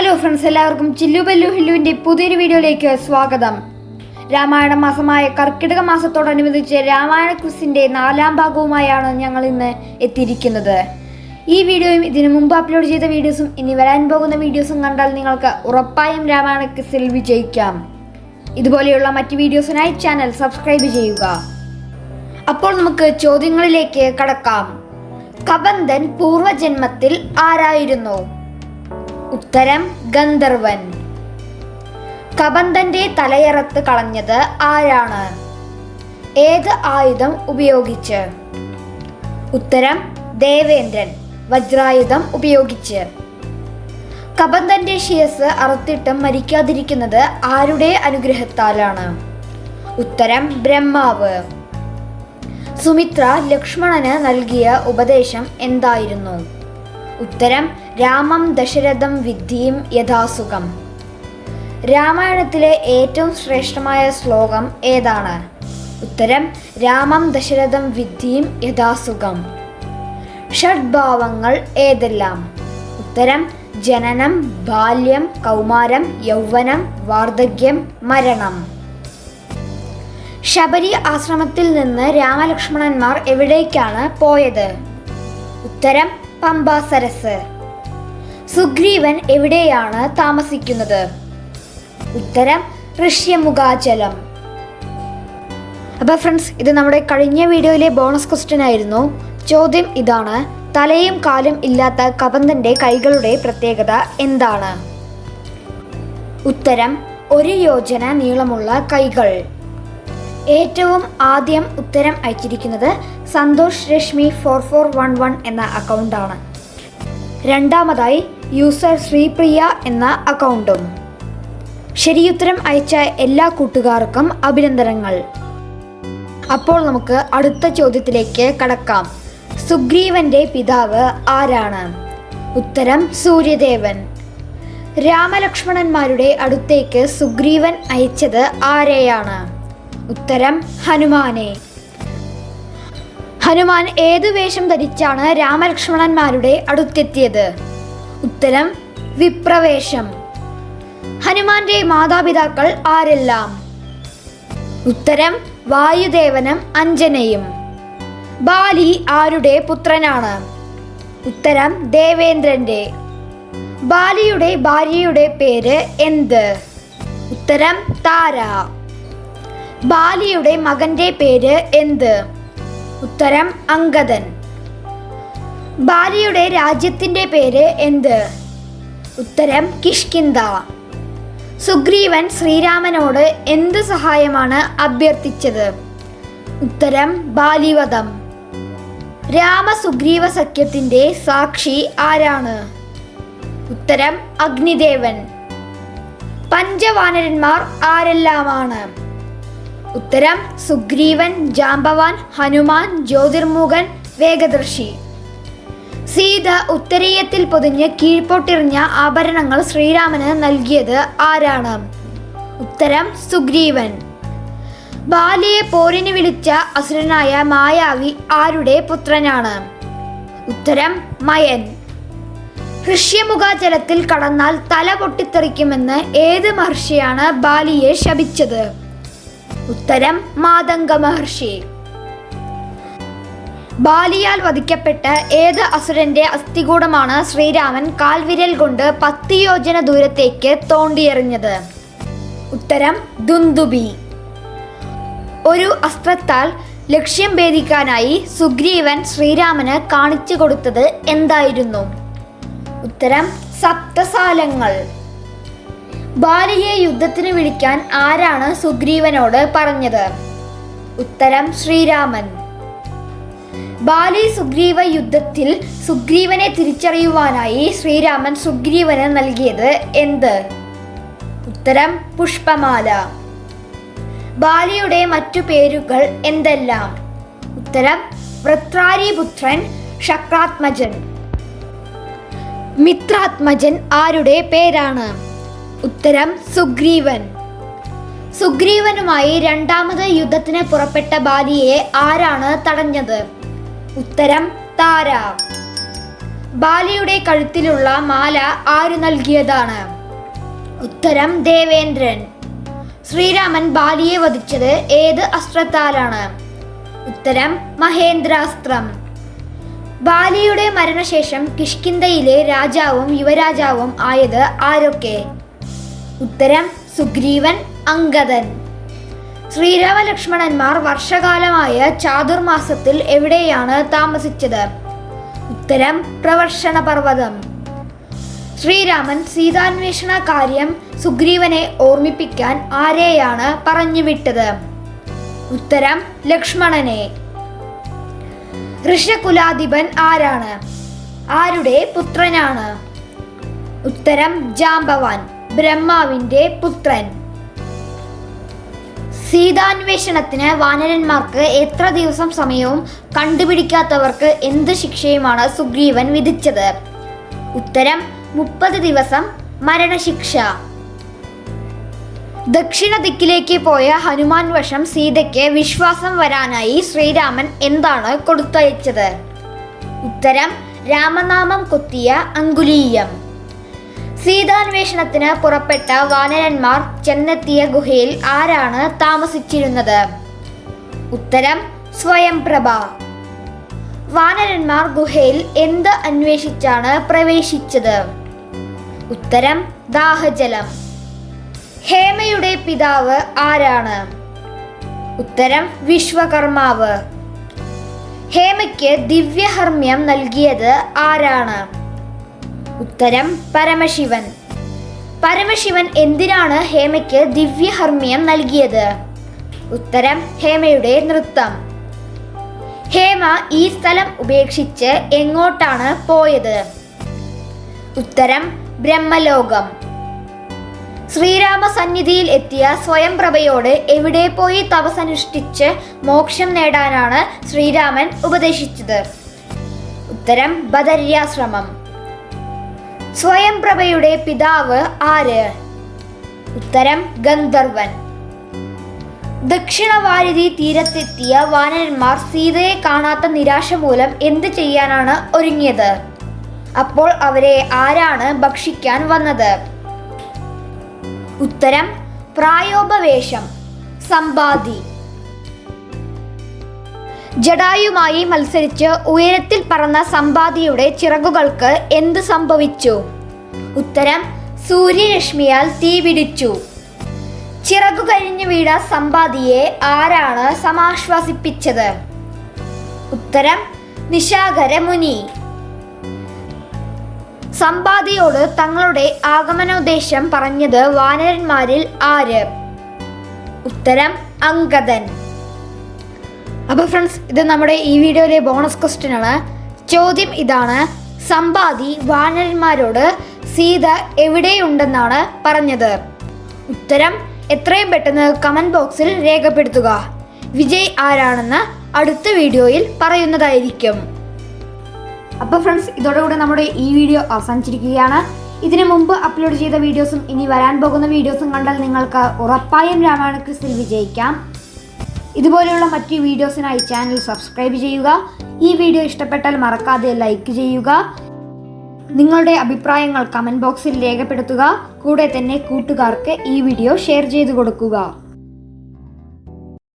Hello friends എല്ലാവർക്കും ചില്ലു ബല്ലു ഹില്ലുവിന്റെ പുതിയൊരു വീഡിയോയിലേക്ക് സ്വാഗതം. രാമായണ മാസമായ കർക്കിടക മാസത്തോടനുബന്ധിച്ച് രാമായണ ക്വിസിന്റെ നാലാം ഭാഗവുമായാണ് ഞങ്ങൾ ഇന്ന് എത്തിയിരിക്കുന്നത്. ഈ വീഡിയോയും ഇതിനു മുമ്പ് അപ്ലോഡ് ചെയ്ത വീഡിയോസും ഇനി വരാൻ പോകുന്ന വീഡിയോസും കണ്ടാൽ നിങ്ങൾക്ക് ഉറപ്പായും രാമായണ ക്വിസിൽ വിജയിക്കാം. ഇതുപോലെയുള്ള മറ്റ് വീഡിയോസിനായി ചാനൽ സബ്സ്ക്രൈബ് ചെയ്യുക. അപ്പോൾ നമുക്ക് ചോദ്യങ്ങളിലേക്ക് കടക്കാം. കബന്ധൻ പൂർവജന്മത്തിൽ ആരായിരുന്നു? ഉത്തരം ഗന്ധർവൻ. കബന്ധന്റെ തലയറത്ത് കളഞ്ഞത് ആരാണ്? ഏത് ആയുധം ഉപയോഗിച്ച്? ഉത്തരം ദേവേന്ദ്രൻ വജ്രായുധം ഉപയോഗിച്ച്. കബന്ധന്റെ ശിരസ് അറുത്തിട്ടും മരിക്കാതിരിക്കുന്നത് ആരുടെ അനുഗ്രഹത്താലാണ്? ഉത്തരം ബ്രഹ്മാവ്. സുമിത്ര ലക്ഷ്മണന് നൽകിയ ഉപദേശം എന്തായിരുന്നു? ഉത്തരം രാമം ദശരഥം വിദ്യയും യഥാസുഖം. രാമായണത്തിലെ ഏറ്റവും ശ്രേഷ്ഠമായ ശ്ലോകം ഏതാണ്? ഉത്തരം രാമം ദശരഥം വിദ്യയും യഥാസുഖം. ഷഡ്ഭാവങ്ങൾ ഏതെല്ലാം? ഉത്തരം ജനനം ബാല്യം കൗമാരം യൗവനം വാർദ്ധക്യം മരണം. ശബരി ആശ്രമത്തിൽ നിന്ന് രാമലക്ഷ്മണന്മാർ എവിടേക്കാണ് പോയത്? ഉത്തരം പമ്പാ സരസ് സുഗ്രീവൻ എവിടെയാണ് താമസിക്കുന്നത്? ഉത്തരം ഋഷ്യമുഖാചലം അപ്പോൾ ഫ്രണ്ട്സ് ഇത് നമ്മുടെ കഴിഞ്ഞ വീഡിയോയിലെ ബോണസ് ക്വസ്റ്റ്യൻ ആയിരുന്നു. ചോദ്യം ഇതാണ് തലയും കാലും ഇല്ലാത്ത കബന്ധന്റെ കൈകളുടെ പ്രത്യേകത എന്താണ്? ഉത്തരം ഒരു യോജന നീളമുള്ള കൈകൾ. ഏറ്റവും ആദ്യം ഉത്തരം അയച്ചിരിക്കുന്നത് Santhosh Reshmi four four one one എന്ന അക്കൗണ്ടാണ് രണ്ടാമതായി യൂസർ ശ്രീപ്രിയ എന്ന അക്കൗണ്ടും. ശരിയുത്തരം അയച്ച എല്ലാ കൂട്ടുകാർക്കും അഭിനന്ദനങ്ങൾ. അപ്പോൾ നമുക്ക് അടുത്ത ചോദ്യത്തിലേക്ക് കടക്കാം. സുഗ്രീവന്റെ പിതാവ് ആരാണ്? ഉത്തരം സൂര്യദേവൻ. രാമലക്ഷ്മണന്മാരുടെ അടുത്തേക്ക് സുഗ്രീവൻ അയച്ചത് ആരെയാണ്? ഉത്തരം ഹനുമാനെ. ഹനുമാൻ ഏതു വേഷം ധരിച്ചാണ് രാമലക്ഷ്മണന്മാരുടെ അടുത്തെത്തിയത്? ഉത്തരം വിപ്രവേശം. ഹനുമാന്റെ മാതാപിതാക്കൾ ആരെല്ലാം? ഉത്തരം വായുദേവനും അഞ്ജനയും. ബാലി ആരുടെ പുത്രനാണ്? ഉത്തരം ദേവേന്ദ്രന്റെ. ബാലിയുടെ ഭാര്യയുടെ പേര് എന്ത്? ഉത്തരം താര. ബാലിയുടെ മകന്റെ പേര് എന്ത്? ഉത്തരം അങ്കദൻ ബാലിയുടെ രാജ്യത്തിന്റെ പേര് എന്ത്? ഉത്തരം കിഷ്കിന്ദ. സുഗ്രീവൻ ശ്രീരാമനോട് എന്ത് സഹായമാണ് അഭ്യർത്ഥിച്ചത്? ഉത്തരം ബാലിവധം. രാമസുഗ്രീവ സഖ്യത്തിന്റെ സാക്ഷി ആരാണ്? ഉത്തരം അഗ്നിദേവൻ. പഞ്ചവാനരന്മാർ ആരെല്ലാമാണ്? ഉത്തരം സുഗ്രീവൻ ജാമ്പവാൻ ഹനുമാൻ ജ്യോതിർമുഖൻ വേഗദർശി. സീത ഉത്തരീയത്തിൽ പൊതിഞ്ഞ് കീഴ്പോട്ടെറിഞ്ഞ ആഭരണങ്ങൾ ശ്രീരാമന് നൽകിയത് ആരാണ്? ഉത്തരം സുഗ്രീവൻ. ബാലിയെ പോരിന് വിളിച്ച അസുരനായ മായാവി ആരുടെ പുത്രനാണ്? ഉത്തരം മയൻ. ഋഷ്യമുഖാചലത്തിൽ കടന്നാൽ തല പൊട്ടിത്തെറിക്കുമെന്ന് ഏത് മഹർഷിയാണ് ബാലിയെ ശപിച്ചത്? ഉത്തരം മാതംഗ മഹർഷി ബാലിയാൽ വധിക്കപ്പെട്ട ഏത് അസുരന്റെ അസ്ഥികൂടമാണ് ശ്രീരാമൻ കാൽവിരൽ കൊണ്ട് പത്ത് യോജന ദൂരത്തേക്ക് തോണ്ടിയെറിഞ്ഞത്? ഉത്തരം ദുന്ദുബി. ഒരു അസ്ത്രത്താൽ ലക്ഷ്യം ഭേദിക്കാനായി സുഗ്രീവൻ ശ്രീരാമന് കാണിച്ചു കൊടുത്തത് എന്തായിരുന്നു? ഉത്തരം സപ്തസാലങ്ങൾ. ബാലിയെ യുദ്ധത്തിന് വിളിക്കാൻ ആരാണ് സുഗ്രീവനോട് പറഞ്ഞത്? ഉത്തരം ശ്രീരാമൻ. ബാലി സുഗ്രീവ യുദ്ധത്തിൽ സുഗ്രീവനെ തിരിച്ചറിയുവാനായി ശ്രീരാമൻ സുഗ്രീവന് നൽകിയത് എന്ത്? ഉത്തരം പുഷ്പമാല. ബാലിയുടെ മറ്റു പേരുകൾ എന്തെല്ലാം? ഉത്തരം വൃത്രാരിപുത്രൻ ശക്രാത്മജൻ. മിത്രാത്മജൻ ആരുടെ പേരാണ്? ഉത്തരം സുഗ്രീവൻ. സുഗ്രീവനുമായി രണ്ടാമത് യുദ്ധത്തിന് പുറപ്പെട്ട ബാലിയെ ആരാണ് തടഞ്ഞത്? ഉത്തരം താര. ബാലിയുടെ കഴുത്തിലുള്ള മാല ആര് നൽകിയതാണ്? ഉത്തരം ദേവേന്ദ്രൻ. ശ്രീരാമൻ ബാലിയെ വധിച്ചത് ഏത് അസ്ത്രത്താലാണ്? ഉത്തരം മഹേന്ദ്രാസ്ത്രം. ബാലിയുടെ മരണശേഷം കിഷ്കിന്ധയിലെ രാജാവും യുവരാജാവും ആയത് ആരൊക്കെ? ഉത്തരം സുഗ്രീവൻ അങ്കദൻ. ശ്രീരാമ ലക്ഷ്മണന്മാർ വർഷകാലമായ ചാതുർമാസത്തിൽ എവിടെയാണ് താമസിച്ചത്? ഉത്തരം പ്രവർഷണ പർവതം. ശ്രീരാമൻ സീതാന്വേഷണ കാര്യം സുഗ്രീവനെ ഓർമ്മിപ്പിക്കാൻ ആരെയാണ് പറഞ്ഞുവിട്ടത്? ഉത്തരം ലക്ഷ്മണനെ. ഋഷകുലാധിപൻ ആരാണ്? ആരുടെ പുത്രനാണ്? ഉത്തരം ജാംബവാൻ ബ്രഹ്മാവിന്റെ പുത്രൻ. സീതാന്വേഷണത്തിന് വാനരന്മാർക്ക് എത്ര ദിവസം സമയവും കണ്ടുപിടിക്കാത്തവർക്ക് എന്ത് ശിക്ഷയുമാണ് സുഗ്രീവൻ വിധിച്ചത്? ഉത്തരം മുപ്പത് ദിവസം മരണശിക്ഷ. ദക്ഷിണ ദിക്കിലേക്ക് പോയ ഹനുമാൻ വശം സീതയ്ക്ക് വിശ്വാസം വരാനായി ശ്രീരാമൻ എന്താണ് കൊടുത്തയച്ചത്? ഉത്തരം രാമനാമം കൊത്തിയ അങ്കുലീയം. സീതാന്വേഷണത്തിന് പുറപ്പെട്ട വാനരന്മാർ ചെന്നെത്തിയ ഗുഹയിൽ ആരാണ് താമസിച്ചിരുന്നത്? ഉത്തരം സ്വയംപ്രഭ വാനരന്മാർ ഗുഹയിൽ എന്ത് അന്വേഷിച്ചാണ് പ്രവേശിച്ചത്? ഉത്തരം ദാഹജലം. ഹേമയുടെ പിതാവ് ആരാണ്? ഉത്തരം വിശ്വകർമാവ്. ഹേമയ്ക്ക് ദിവ്യഹർമ്മ്യം നൽകിയത് ആരാണ്? ഉത്തരം പരമശിവൻ. പരമശിവൻ എന്തിനാണ് ഹേമയ്ക്ക് ദിവ്യഹർമ്മ്യം നൽകിയത്? ഉത്തരം ഹേമയുടെ നൃത്തം. ഹേമ ഈ സ്ഥലം ഉപേക്ഷിച്ച് എങ്ങോട്ടാണ് പോയത്? ഉത്തരം ബ്രഹ്മലോകം. ശ്രീരാമ സന്നിധിയിൽ എത്തിയ സ്വയംപ്രഭയോട് എവിടെ പോയി തപസനുഷ്ഠിച്ച് മോക്ഷം നേടാനാണ് ശ്രീരാമൻ ഉപദേശിച്ചത്? ഉത്തരം ബദര്യാശ്രമം. സ്വയംപ്രഭയുടെ പിതാവ് ആര്? ഉത്തരം ഗന്ധർവൻ. ദക്ഷിണവാരിധി തീരത്തെത്തിയ വാനരന്മാർ സീതയെ കാണാത്ത നിരാശ മൂലം എന്ത് ചെയ്യാനാണ് ഒരുങ്ങിയത്? അപ്പോൾ അവരെ ആരാണ് ഭക്ഷിക്കാൻ വന്നത്? ഉത്തരം പ്രായോപവേഷം സമ്പാദി. ജഡായുമായി മത്സരിച്ച് ഉയരത്തിൽ പറന്ന സമ്പാദിയുടെ ചിറകുകൾക്ക് എന്ത് സംഭവിച്ചു? ഉത്തരം സൂര്യരശ്മിയാൽ തീപിടിച്ചു ചിറകു കഴിഞ്ഞു വീണ സമ്പാദിയെ ആരാണ് സമാശ്വസിപ്പിച്ചത്? ഉത്തരം നിശാകര മുനി. സമ്പാദിയോട് തങ്ങളുടെ ആഗമനോദ്ദേശം പറഞ്ഞത് വാനരന്മാരിൽ ആര്? ഉത്തരം അങ്കദൻ. അപ്പോൾ ഫ്രണ്ട്സ് ഇത് നമ്മുടെ ഈ വീഡിയോയിലെ ബോണസ് ക്വസ്റ്റ്യൻ ആണ്. ചോദ്യം ഇതാണ്. സമ്പാദി വാനരന്മാരോട് സീത എവിടെയുണ്ടെന്നാണ് പറഞ്ഞത്? ഉത്തരം എത്രയും പെട്ടെന്ന് കമന്റ് ബോക്സിൽ രേഖപ്പെടുത്തുക. വിജയ് ആരാണെന്ന് അടുത്ത വീഡിയോയിൽ പറയുന്നതായിരിക്കും. അപ്പോൾ ഫ്രണ്ട്സ് ഇതോടുകൂടി നമ്മുടെ ഈ വീഡിയോ അവസാനിച്ചിരിക്കുകയാണ്. ഇതിനു മുമ്പ് അപ്ലോഡ് ചെയ്ത വീഡിയോസും ഇനി വരാൻ പോകുന്ന വീഡിയോസും കണ്ടാൽ നിങ്ങൾക്ക് ഉറപ്പായും രാമായണ ക്രിസ്റ്റിൽ വിജയിക്കാം. ഇതുപോലെയുള്ള മറ്റ് വീഡിയോസിനായി ചാനൽ സബ്സ്ക്രൈബ് ചെയ്യുക. ഈ വീഡിയോ ഇഷ്ടപ്പെട്ടാൽ മറക്കാതെ ലൈക്ക് ചെയ്യുക. നിങ്ങളുടെ അഭിപ്രായങ്ങൾ കമന്റ് ബോക്സിൽ രേഖപ്പെടുത്തുക. കൂടെ തന്നെ കൂട്ടുകാർക്ക് ഈ വീഡിയോ ഷെയർ ചെയ്തു കൊടുക്കുക.